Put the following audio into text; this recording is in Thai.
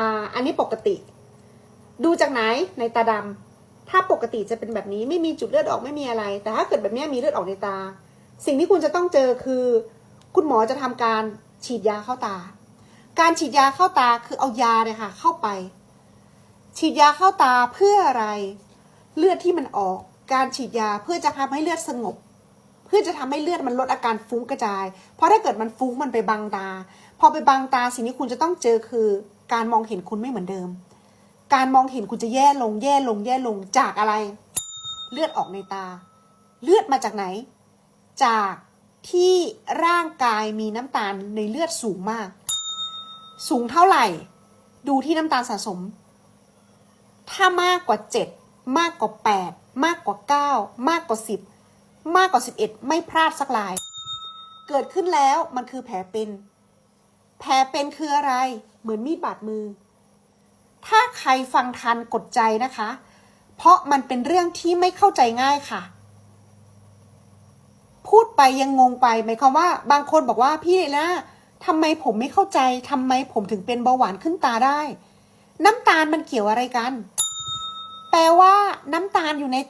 าอันนี้ปกติ ดูจากไหนในตาดำถ้าปกติจะเป็นแบบนี้ไม่มีจุดเลือดออกไม่มีอะไร แต่ถ้าเกิดแบบนี้มีเลือดออกในตา สิ่งที่คุณจะต้องเจอคือ คุณหมอจะทำการฉีดยาเข้าตา การฉีดยาเข้าตาคือเอายาเนี่ยค่ะ เข้าไป ฉีดยาเข้าตาเพื่ออะไร เลือดที่มันออก การฉีดยาเพื่อจะทำให้เลือดสงบ เพื่อจะทำให้เลือดมันลดอาการฟุ้งกระจาย เพราะถ้าเกิดมันฟุ้งมันไปบังตา พอไปบังตาสิ่งที่คุณจะต้องเจอคือ การมองเห็นคุณไม่เหมือนเดิม การมองเห็นคุณจะแย่ลงแย่ลงแย่ลงจากอะไร เลือดออกในตา เลือดมาจากไหน จากที่ร่างกายมีน้ำตาลในเลือดสูงมาก สูงเท่าไหร่ ดูที่น้ำตาลสะสม ถ้ามากกว่า 7 มากกว่า 8 มากกว่า 9 มากกว่า 10 มากกว่า 11 ไม่พลาดสักลาย เกิดขึ้นแล้วมันคือแผลเป็น แผลเป็นคืออะไร เหมือนมีดบาดมือ ถ้าใครฟังทันกดใจนะคะ เพราะมันเป็นเรื่องที่ไม่เข้าใจง่ายค่ะ พูดไปยังงงไปหมายความว่า บางคนบอกว่าพี่นะทำไมผมไม่เข้าใจทำไมผมถึงเป็นเบาหวานขึ้นตาได้ น้ำตาลมันเกี่ยวอะไรกัน แปลว่าน้ำตาลอยู่ในตา